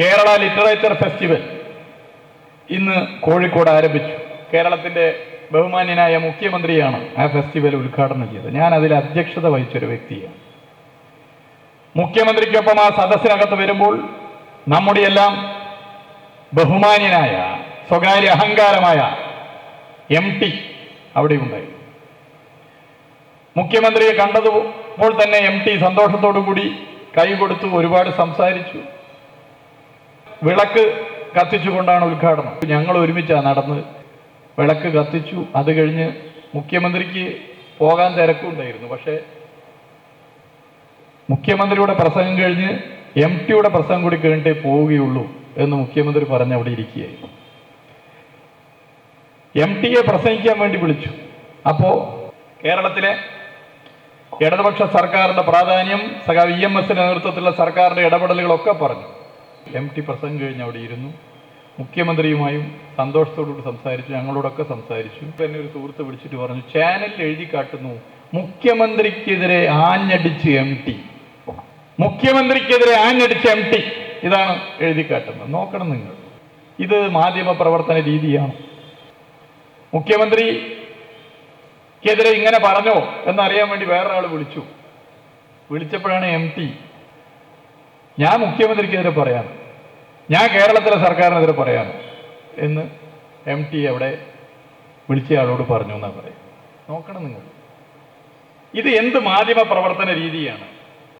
Kerala literature festival ഇന്ന് കോഴിക്കോട് ആരംഭിച്ചു. കേരളത്തിന്റെ ബഹുമാന്യനായ മുഖ്യമന്ത്രിയാണ് ആ ഫെസ്റ്റിവൽ ഉദ്ഘാടനം ചെയ്തത്. ഞാൻ അതിൽ അധ്യക്ഷത വഹിച്ചൊരു വ്യക്തിയാണ്. മുഖ്യമന്ത്രിക്കൊപ്പം ആ സദസ്സിനകത്ത് വരുമ്പോൾ നമ്മുടെ എല്ലാം ബഹുമാന്യനായ സ്വകാര്യ അഹങ്കാരമായ എം ടി അവിടെ ഉണ്ടായി മുഖ്യമന്ത്രിയെ കണ്ടതുമ്പോൾ തന്നെ എം ടി സന്തോഷത്തോടു കൂടി കൈ കൊടുത്തു ഒരുപാട് സംസാരിച്ചു. വിളക്ക് കത്തിച്ചുകൊണ്ടാണ് ഉദ്ഘാടനം. ഞങ്ങൾ ഒരുമിച്ചാണ് നടന്ന് വിളക്ക് കത്തിച്ചു. അത് കഴിഞ്ഞ് മുഖ്യമന്ത്രിക്ക് പോകാൻ തിരക്കുണ്ടായിരുന്നു പക്ഷേ മുഖ്യമന്ത്രിയുടെ പ്രസംഗം കഴിഞ്ഞ് എം ടിയുടെ പ്രസംഗം കൂടി കഴിഞ്ഞിട്ടേ പോവുകയുള്ളൂ എന്ന് മുഖ്യമന്ത്രി പറഞ്ഞ് അവിടെ ഇരിക്കുകയായിരുന്നു. എം ടിയെ പ്രസംഗിക്കാൻ വേണ്ടി വിളിച്ചു. അപ്പോൾ കേരളത്തിലെ ഇടതുപക്ഷ സർക്കാരിന്റെ പ്രാധാന്യം സഖാ ഇ എം എസിന്റെ നേതൃത്വത്തിലുള്ള സർക്കാരിന്റെ ഇടപെടലുകളൊക്കെ പറഞ്ഞു. എം ടി പ്രസംഗം കഴിഞ്ഞ് അവിടെ ഇരുന്നു. മുഖ്യമന്ത്രിയുമായും സന്തോഷത്തോടുകൂടി സംസാരിച്ചു. ഞങ്ങളോടൊക്കെ സംസാരിച്ചു. എന്നെ ഒരു സുഹൃത്ത് വിളിച്ചിട്ട് പറഞ്ഞു ചാനലിൽ എഴുതി കാട്ടുന്നു. മുഖ്യമന്ത്രിക്കെതിരെ ആഞ്ഞടിച്ച് എം ടി മുഖ്യമന്ത്രിക്കെതിരെ ആഞ്ഞടിച്ച് എം ടി ഇതാണ് എഴുതി കാട്ടുന്നത്. നോക്കണം നിങ്ങൾ. ഇത് മാധ്യമ പ്രവർത്തന രീതിയാണ്. മുഖ്യമന്ത്രിക്കെതിരെ ഇങ്ങനെ പറഞ്ഞോ എന്നറിയാൻ വേണ്ടി വേറൊരാൾ വിളിച്ചു. വിളിച്ചപ്പോഴാണ് എം ടി ഞാൻ മുഖ്യമന്ത്രിക്കെതിരെ പറയാം ഞാൻ കേരളത്തിലെ സർക്കാരിനെതിരെ പറയാം എന്ന് എം ടി അവിടെ വിളിച്ചയാളോട് പറഞ്ഞു എന്നാണ് പറയും നോക്കണം നിങ്ങൾ. ഇത് എന്ത് മാധ്യമ പ്രവർത്തന രീതിയാണ്?